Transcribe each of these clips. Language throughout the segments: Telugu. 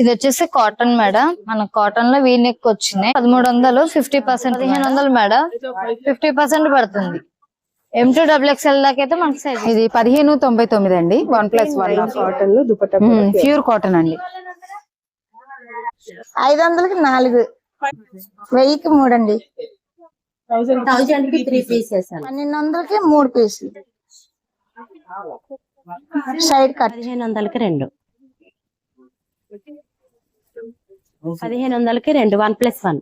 ఇది వచ్చేసి కాటన్ మేడం మన కాటన్లో వీ నెక్ వచ్చినాయి. పదమూడు వందలు ఫిఫ్టీ పర్సెంట్ పదిహేను వందలు మేడం ఫిఫ్టీ పర్సెంట్ పడుతుంది. ఎం టూ డబుల్ ఎక్స్ఎల్ దాకా అయితే మనకి సైజ్ ఇది పదిహేను తొంభై తొమ్మిది అండి. వన్ ప్లస్ వన్ కాటన్లో దుపట్టా ప్యూర్ కాటన్ అండి. ఐదు వందలకి నాలుగు. వెయ్యికి మూడు అండి. థౌసండ్ థౌజండ్కి త్రీ పీసెస్ పన్నెండు వందలకి మూడు పీసులు సైడ్ కట్ పదిహేను వందలకి రెండు. పదిహేను వందలకి రెండు వన్ ప్లస్ వన్.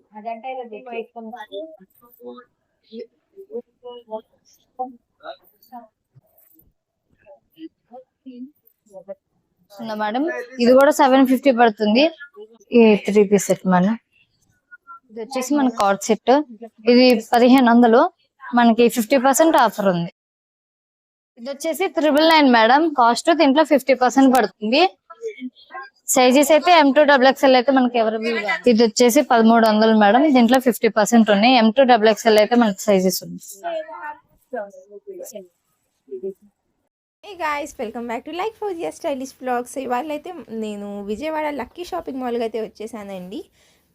మేడం? ఇది కూడా సెవెన్ ఫిఫ్టీ పడుతుంది. ఈ త్రీ పీస్ సెట్ మేడం. ఇది వచ్చేసి మన కార్డ్ సెట్. ఇది పదిహేను వందలు. మనకి ఫిఫ్టీ పర్సెంట్ ఆఫర్ ఉంది. ఇది వచ్చేసి త్రిబుల్ నైన్ మేడం. కాస్ట్ దీంట్లో ఫిఫ్టీ పర్సెంట్ పడుతుంది. సైజెస్ అయితే ఎం టూ డబుల్ ఎక్స్ఎల్ అయితే మనకి అవైలబుల్ ఇది వచ్చేసి పదమూడు వందలు మేడం. దీంట్లో ఫిఫ్టీ పర్సెంట్ ఉన్నాయి. ఎం టూ డబుల్ ఎక్స్ఎల్ అయితే మనకి సైజెస్ ఉన్నాయి. Hey guys welcome back to like four year stylish blogs ఇవాళ అయితే నేను విజయవాడ లక్కీ షాపింగ్ మాల్గా అయితే వచ్చేసానండి.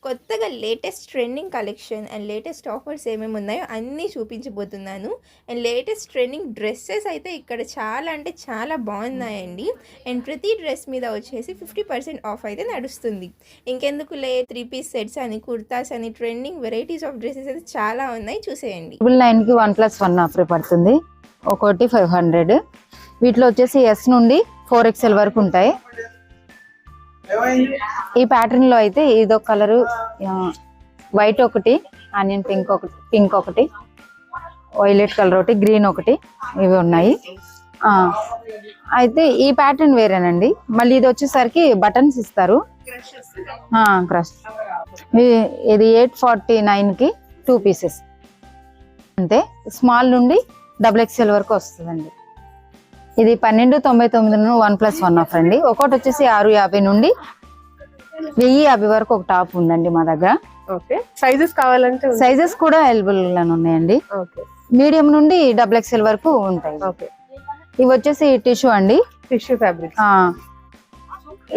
కొత్తగా latest trending collection and latest offers ఏమేమి ఉన్నాయో అన్నీ చూపించబోతున్నాను. అండ్ లేటెస్ట్ ట్రెండింగ్ డ్రెస్సెస్ అయితే ఇక్కడ చాలా అంటే చాలా బాగున్నాయండి. అండ్ ప్రతి డ్రెస్ మీద వచ్చేసి ఫిఫ్టీ పర్సెంట్ ఆఫ్ అయితే నడుస్తుంది. ఇంకెందుకు లే త్రీ పీస్ సెట్స్ అని కుర్తాస్ అని ట్రెండింగ్ వెరైటీస్ ఆఫ్ డ్రెస్సెస్ అయితే చాలా ఉన్నాయి. చూసేయండి. ట్రిపుల్ నైన్కి వన్ ప్లస్ వన్ ఆఫర్ పడుతుంది. ఒకటి ఫైవ్ హండ్రెడ్ వీటిలో వచ్చేసి ఎస్ నుండి ఫోర్ ఎక్స్ఎల్ వరకు ఉంటాయి. ఈ ప్యాటర్న్లో అయితే ఇదొక కలరు వైట్ ఒకటి ఆనియన్ పింక్ ఒకటి పింక్ ఒకటి వైలెట్ కలర్ ఒకటి గ్రీన్ ఒకటి ఇవి ఉన్నాయి. ఆ, అయితే ఈ ప్యాటర్న్ వేరేనండి. మళ్ళీ ఇది వచ్చేసరికి బటన్స్ ఇస్తారు. క్రష్ ఇది ఎయిట్ ఫార్టీ నైన్కి టూ పీసెస్ అంతే. స్మాల్ నుండి డబుల్ ఎక్స్ఎల్ వరకు వస్తుందండి. ఇది పన్నెండు తొంభై తొమ్మిది వన్ ప్లస్ వన్ ఆఫర్ అండి. ఒకటి వచ్చేసి ఆరు యాభై నుండి వెయ్యి యాభై వరకు ఒక టాప్ ఉందండి మా దగ్గర. ఓకే. సైజెస్ కావాలంటే సైజెస్ కూడా అవైలబుల్ ఉన్నాయండి. మీడియం నుండి డబుల్ ఎక్స్ఎల్ వరకు ఉంటాయి. ఓకే. ఇవి వచ్చేసి టిష్యూ అండి. టిష్యూ ఫ్యాబ్రిక్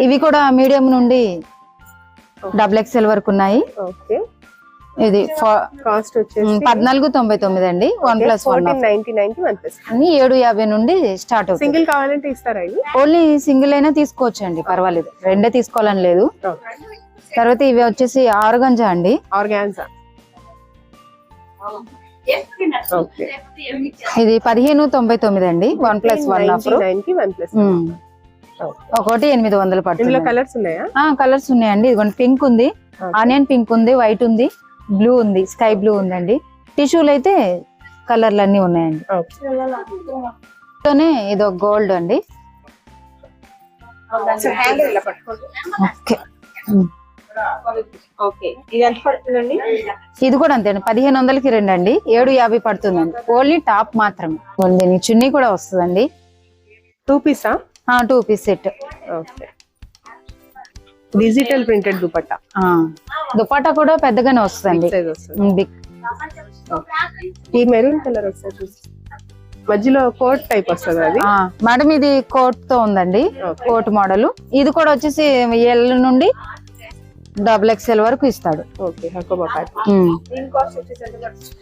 ఇవి కూడా మీడియం నుండి డబుల్ ఎక్స్ఎల్ వరకు ఉన్నాయి. ఓకే. ఇది కాస్ట్ వచ్చేసి పద్నాలుగు తొంభై తొమ్మిది అండి. వన్ ప్లస్ వన్ అన్ని ఏడు యాభై నుండి స్టార్ట్ అవుతుంది. సింగిల్ కావాలంటే ఇస్తారా ఓన్లీ సింగిల్ అయినా తీసుకోవచ్చు అండి పర్వాలేదు. రెండే తీసుకోవాలని లేదు. తర్వాత ఇవి వచ్చేసి ఆరుగంజా అండి. ఆర్గాన్జా. ఓకే ఇది పదిహేను తొంభై తొమ్మిది అండి వన్ ప్లస్ వన్ ఒకటి ఎనిమిది వందలు పడుతుంది. కలర్స్ ఉన్నాయా? కలర్స్ ఉన్నాయండి. ఇదిగోండి పింక్ ఉంది. ఆనియన్ పింక్ ఉంది వైట్ ఉంది. బ్లూ ఉంది స్కై బ్లూ ఉందండి. టిష్యూలు అయితే కలర్లు అన్ని ఉన్నాయండి తోనే ఇది ఒక గోల్డ్ అండి. ఓకే. ఇది కూడా అంతే పదిహేను వందలకి రెండు అండి. ఏడు యాభై పడుతుందండి. ఓన్లీ టాప్ మాత్రమే ఓన్లీ చున్నీ కూడా వస్తుందండి. Two Pisa? Two piece set. Okay. Digital printed dupatta dupatta కూడా పెద్దగానే వస్తుంది బిగ్ ఈ మెరూన్ కలర్ వస్తుంది చూసి. మధ్యలో కోట్ టైప్ వస్తుంది అది? మేడం ఇది కోట్తో ఉందండి. Coat model. ఇది కూడా వచ్చేసి ఎల్ నుండి డబుల్ ఎక్స్ఎల్ వరకు ఇస్తాడు.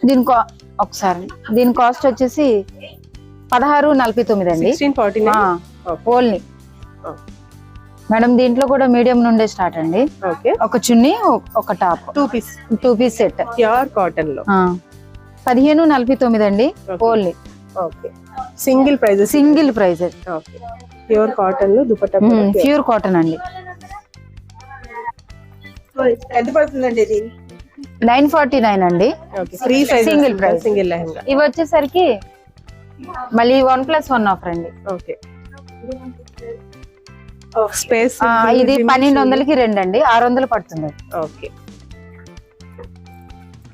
దీని కా- ఒకసారి. దీని కాస్ట్ వచ్చేసి పదహారు నలభై తొమ్మిది అండి. ఓన్లీ. మేడం దీంట్లో కూడా మీడియం నుండే స్టార్ట్ అండి. ఓకే. ఒక చున్నీ ఒక top. Two piece two piece set pure కాటన్లో. పదిహేను నలభై తొమ్మిది అండి. Only okay. Single prices single price okay. Pure కాటన్లో దుపట్టా ప్యూర్ కాటన్ అండి. ఎంత పడుతుందండి ఇది? నైన్ ఫార్టీ నైన్ అండి. Free Single price. Single lehenga. ఇవి వచ్చేసరికి మళ్ళీ వన్ ప్లస్ వన్ ఆఫర్ అండి. ఓకే. స్పేస్ ఇది పన్నెండు వందలకి రెండు అండి ఆరు వందలు పడుతుంది ఓకే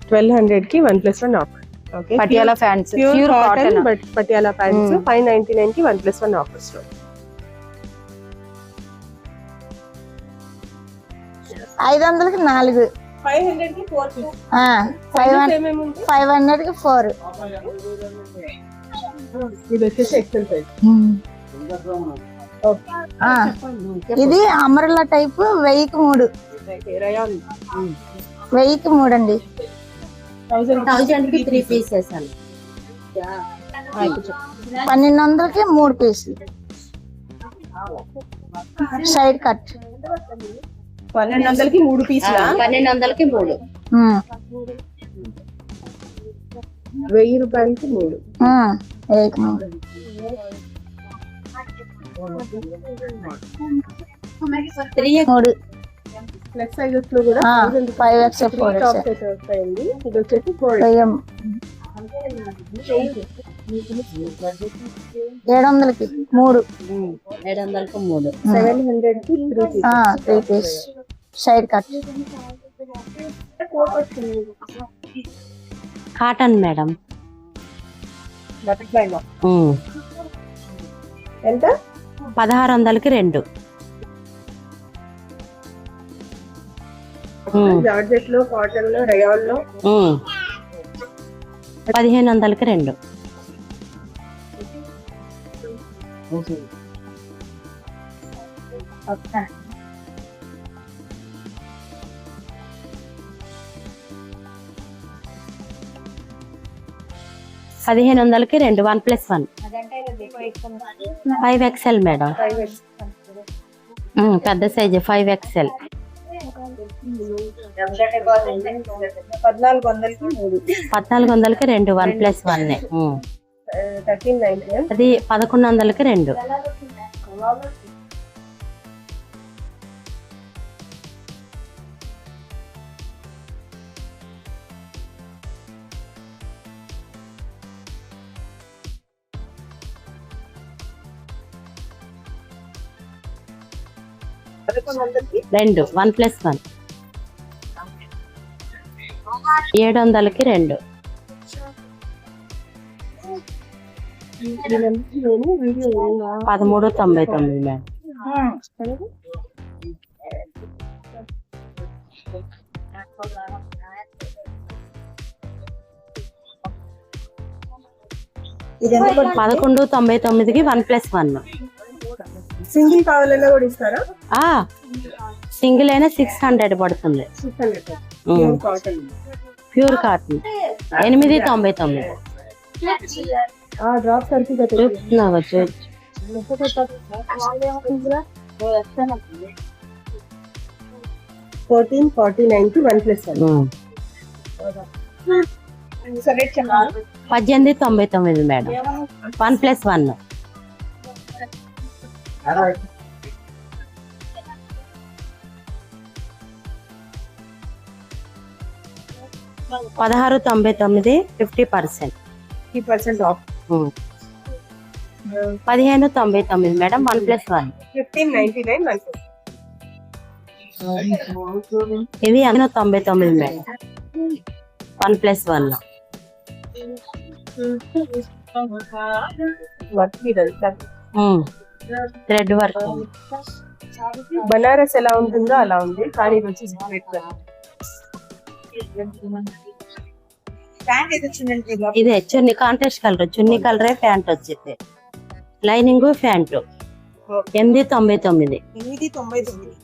ట్వెల్వ్ హండ్రెడ్కి one plus one offer okay Patiala pants pure cotton but Patiala Mm. Five ninety నైన్కి వన్ ప్లస్ వన్ ఆఫర్స్లో ఐదు వందలకి నాలుగు. ఫైవ్ హండ్రెడ్కి ఫోర్ ఫైవ్ హండ్రెడ్కి ఫోర్ ఇది వచ్చేసి ఎక్సెల్ సైజ్ ఆ, ఇది అమరల టైప్ వెయ్యికి మూడు. రయాన్ వెయ్యికి మూడు అండి త్రీ పీసెస్ పన్నెండు వందలకి మూడు పీసులు. Side cut. పన్నెండు వందలకి మూడు పీసులా? పన్నెండు వందలకి మూడు. వెయ్యి రూపాయలకి మూడు. వెయ్యికి మూడు. త్రీ మూడు. ప్లస్ సైజెస్లో కూడా five X four X tops అయితే వస్తాయండి. ఇది వచ్చేసి ఫోర్ వెయ్యం ఏడు వందలకి మూడు. ఏడు వందలకి మూడు. సెవెన్ హండ్రెడ్కి three piece three piece side cut cotton madam ఎంత? పదహారు వందలకి రెండు. పదిహేను వందలకి రెండు. పదిహేను వందలకి రెండు one plus one. Five XL madam. పెద్ద సైజు ఫైవ్ ఎక్స్ఎల్ పద్నాలుగు వందలకి మూడు పద్నాలుగు వందలకి రెండు వన్ ప్లస్ వన్ అది పదకొండు వందలకి రెండు. రెండు. One plus one. ఏడు వందలకి రెండు. పదమూడు తొంభై తొమ్మిది మేడం పదకొండు తొంభై తొమ్మిదికి వన్ ప్లస్ వన్. సింగిల్ కావాలన్నా కూడా ఇస్తారా? సింగిల్ అయినా సిక్స్ హండ్రెడ్ పడుతుంది. Six hundred. Um, cotton. Pure cotton. ఎనిమిది తొంభై తొమ్మిది. డ్రాప్ ఫోర్టీన్ ఫార్టీ నైన్కి వన్ ప్లస్ పద్దెనిమిది తొంభై తొమ్మిది మేడం. One plus one. పదహారు తొంభై తొమ్మిది fifty percent fifty percent off పదిహేను తొంభై తొమ్మిది madam one plus one fifteen ninety nine one plus ఇది అందులో తొంభై తొమ్మిది madam one plus one work ఇదంతా థ్రెడ్ వర్క్ బనారస్ ఎలా ఉంటుందో అలా ఉంది. కానీ ఇది వచ్చి ఇదే చున్నీ కాంట్రాస్ట్ కలర్ చున్నీ కలరే ప్యాంట్ వచ్చింది. లైనింగ్ ప్యాంటు ఎనిమిది తొంభై తొమ్మిది. ఎనిమిది తొంభై తొమ్మిది.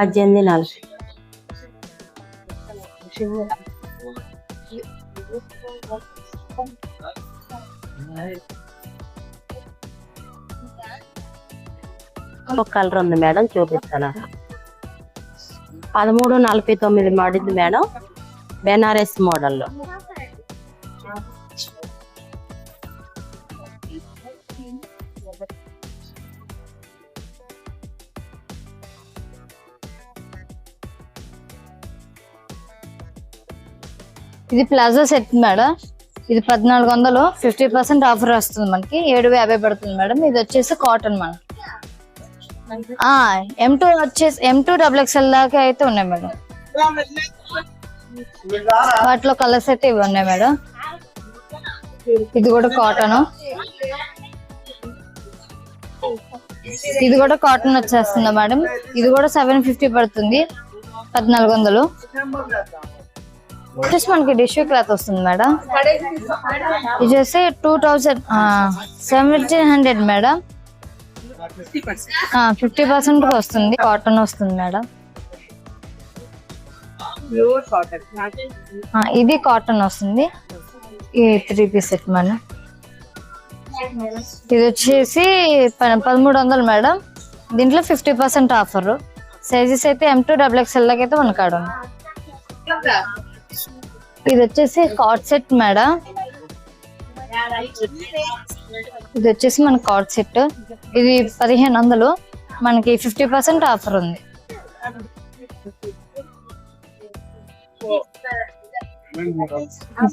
పద్దెనిమిది నాలుగు ఒక కలర్ ఉంది మేడం చూపిస్తాను? పదమూడు నలభై తొమ్మిది పడింది మేడం బెనారస్ మోడల్లో. ఇది ప్లాజో సెట్ మేడం. ఇది పద్నాలుగు వందలు ఫిఫ్టీ పర్సెంట్ ఆఫర్ వస్తుంది మనకి. ఏడు యాభై పడుతుంది మేడం. ఇది వచ్చేసి కాటన్ మేడం. ఎం టూ వచ్చేసి ఎం టూ డబుల్ ఎక్స్ఎల్ దాకా అయితే ఉన్నాయి మేడం. వాటిలో కలర్స్ అయితే ఇవి ఉన్నాయి మేడం. ఇది కూడా కాటన్. ఇది కూడా కాటన్ వచ్చేస్తుంది మేడం. ఇది కూడా సెవెన్ ఫిఫ్టీ పడుతుంది. పద్నాలుగు వందలు వచ్చేసి మనకి డిష్యూ క్లాత్ వస్తుంది మేడం. ఇది వచ్చేసి two thousand seventeen hundred madam. Fifty percent వస్తుంది కాటన్ వస్తుంది మేడం. ఇది కాటన్ వస్తుంది. ఈ త్రీ పీస్ సెట్ మేడం. ఇది వచ్చేసి పదమూడు వందలు మేడం. దీంట్లో ఫిఫ్టీ పర్సెంట్ ఆఫర్ సైజెస్ అయితే ఎం టూ డబుల్ ఎక్స్ఎల్ దాకా అయితే ఇది వచ్చేసి కార్డ్ సెట్ మేడం. ఇది వచ్చేసి మన కార్డ్ సెట్. ఇది పదిహేను వందలు. మనకి ఫిఫ్టీ పర్సెంట్ ఆఫర్ ఉంది.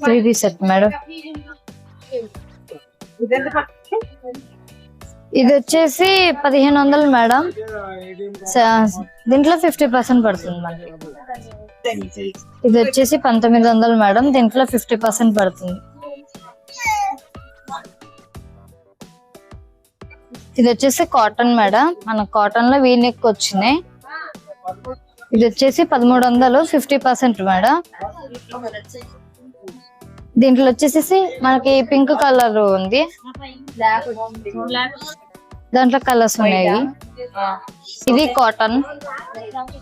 Three set madam. ఇది వచ్చేసి పదిహేను వందలు మేడం. దీంట్లో ఫిఫ్టీ పర్సెంట్ పడుతుంది మనకి. ఇది వచ్చేసి పంతొమ్మిది వందలు మేడం. దీంట్లో ఫిఫ్టీ పర్సెంట్ పడుతుంది. ఇది వచ్చేసి కాటన్ మేడం. మన కాటన్లో వీనెక్ వచ్చినాయి. ఇది వచ్చేసి పదమూడు వందలు ఫిఫ్టీ పర్సెంట్ మేడం. దీంట్లో వచ్చేసి మనకి పింక్ కలర్ ఉంది. దాంట్లో కలర్స్ ఉన్నాయి. ఇది కాటన్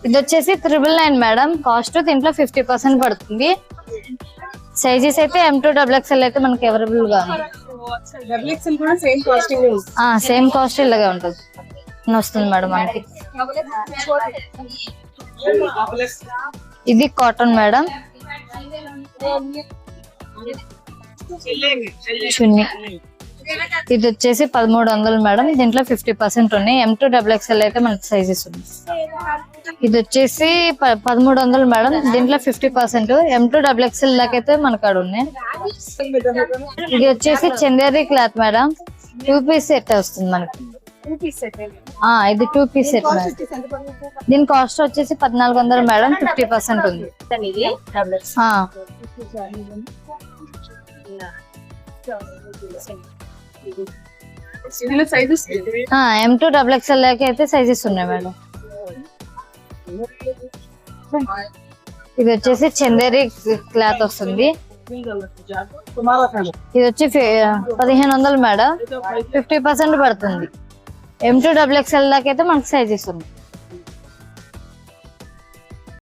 ఇది వచ్చేసి త్రిబుల్ నైన్ మేడం కాస్ట్ దీంట్లో ఫిఫ్టీ పర్సెంట్ పడుతుంది. సైజెస్ అయితే ఎం టూ డబుల్ ఎక్స్ఎల్ అయితే మనకి అవైలబుల్గా ఉంది డబుల్ ఎక్స్ఎల్ కూడా సేమ్ కాస్టింగ్ సేమ్ కాస్ట్ ఇలాగే ఉంటుంది. వస్తుంది మేడం మనకి. ఇది కాటన్ మేడం చున్నీ. ఇది వచ్చేసి పదమూడు వందలు మేడం. దీంట్లో ఫిఫ్టీ పర్సెంట్ ఉన్నాయి. ఎం టూ డబుల్ ఎక్స్ఎల్ అయితే మనకి సైజెస్ ఉన్నాయి. ఇది వచ్చేసి ప- పదమూడు వందలు మేడం. దీంట్లో fifty percent. M to double XL దాకైతే మన కాడ ఉన్నాయి. ఇది వచ్చేసి Chanderi cloth madam. Two piece set వస్తుంది మనకి. ఇది టూ పీస్ సెట్ మేడం. దీని కాస్ట్ వచ్చేసి పద్నాలుగు వందలు మేడం. ఫిఫ్టీ పర్సెంట్ ఉంది. ఎం టూ డబుల్ ఎక్స్ఎల్ దాకా అయితే సైజెస్ ఉన్నాయి మేడం. ఇది వచ్చేసి చందేరి క్లాత్ వస్తుంది. ఇది వచ్చి పదిహేను వందలు మేడం. ఫిఫ్టీ పర్సెంట్ పడుతుంది. ఎం టూ డబుల్ ఎక్స్ఎల్ దాకా అయితే మనకి సైజెస్ ఉంది